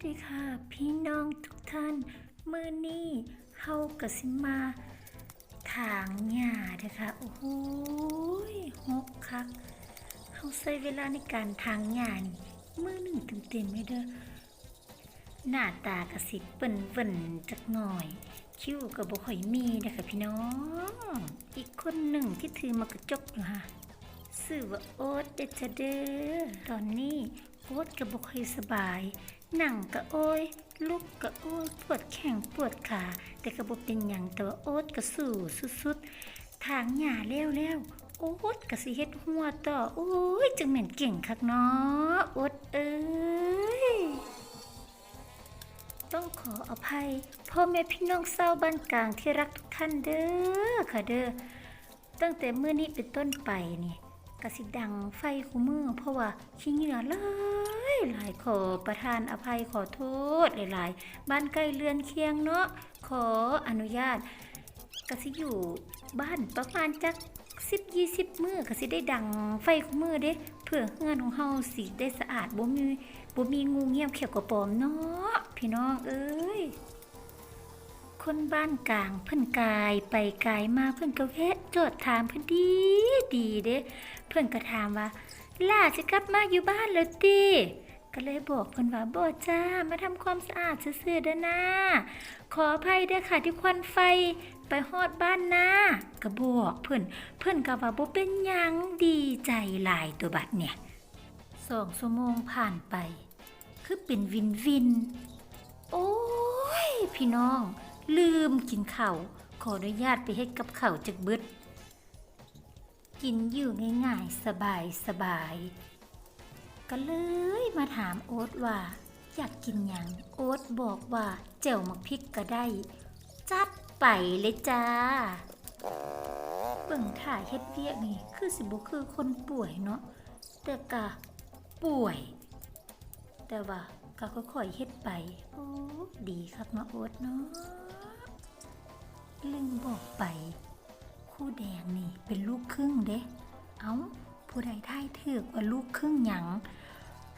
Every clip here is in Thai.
วัสดีค่ะ พี่น้องทุกท่านมือนี้เฮากะสิมาถางหญ้าเด้อค่ะโอ้โหยหกคักเฮาใช้เวลาในการถางหญ้านี่มือหนึ่งเต็มๆเลยเด้อหน้าตากระสิเปิ้นเวิ่นจักหน่อย คิ้วก็บ่ค่อยมีนะคะพี่น้อง อีกคนหนึ่งที่ถือมากระจกอยู่ค่ะชื่อว่าโอ๊ตเดชเดอตอนนี้ โอ๊ตก็บ่ค่อยสบาย หนังก็โอยลุกก็โอยปวดแข้งปวดขาแต่ก็บ่เป็นหยังแต่ว่าโอ๊ตก็สู้สุดๆทางหญ้าแล้วแล้วโอ๊ตก็สิเฮ็ดหัวต่อโอ้ยจังแม่นเก่งคักเนาะโอ๊ตเอ้ยต้องขออภัยพ่อแม่พี่น้องเศร้าบ้านกลางที่รักทุกท่านเด้อค่ะเด้อตั้งแต่เมื่อนี้เป็นต้นไปนี่ กระสิดังไฟคูมือ เพราะว่าขี้เหงื่อหลายหลายขอประทานอภัยขอโทษหลายๆ บ้านใกล้เรือนเคียงเนาะขออนุญาตกระสิอยู่บ้านประมาณจักสิบยี่สิบมือกสิได้ดังไฟคูมือเด้เพื่อเฮือนของเฮาสิได้สะอาดบ่มีบ่มีงูเงียบเขียวกระปอมเนาะพี่น้องเอ้ย คนบ้านกลางเพิ่อนกายไปกายมาเพิ่อนก็แวะโจทย์ถามเพิ่อนดีดีเด้เพิ่อนก็ถามว่าล่าสิกลับมาอยู่บ้านแล้วติก็เลยบอกเพิ่อนว่าบ่จ้ามาทำความสะอาดซื่อๆเด้อนะขออภัยเด้อค่ะที่ควันไฟไปฮอดบ้านนะก็บอกเพิ่อนเพิ่อนก็ว่าบ่เป็นยังดีใจหลายตัวบัดเนี่ยสองชั่วโมงผ่านไป คือเป็นวินวิน โอ้ย พี่น้อง ลืมกินข้าวขออนุญาตไปเฮ็ดกับข้าวจักเบิดกินอยู่ง่ายๆ สบายสบาย ก็เลยมาถามโอ๊ตว่า อยากกินหยังโอ๊ตบอกว่าเจียวมักพริกก็ได้ จัดไปเลยจ้า เบิ่งถ่ายเฮ็ดเวียกนี่ คือสิบ่คือคนป่วยเนาะแต่กะป่วย แต่ว่าก็ค่อยๆเฮ็ดไป โอ้ดีครับมาโอ๊ตเนาะ ลืมบอกไป คู่แดงนี่เป็นลูกครึ่งเด้ เอ้า ผู้ใดทายถูกว่าลูกครึ่งหยัง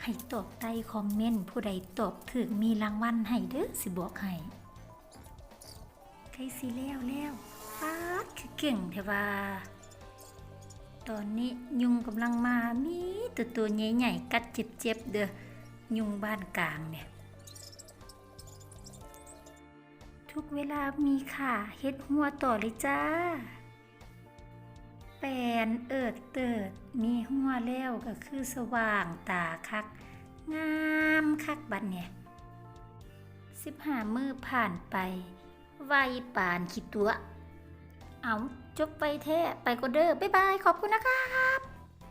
ให้ตอบใต้คอมเมนต์ผู้ใดตอบถูกมีรางวัลให้เด้อสิบอกให้ใครสิแล้วแล้วฟาดคือเก่งเทว่า ตอนนี้ยุงกำลังมามีตัวตัวใหญ่ๆกัดเจ็บๆเด้อยุงบ้านกลางเนี่ย ทุกเวลามีค่ะเฮ็ดหัวต่อเลยจ้า แปนเอิดเติด มีหัวแล้วก็คือสว่างตาคัก งามคักบัดเนี่ยสิบห้ามือผ่านไปไวปานขีดตัว เอาจบไปแท้ไปก็เด้อบ๊ายบาย ขอบคุณนะคะ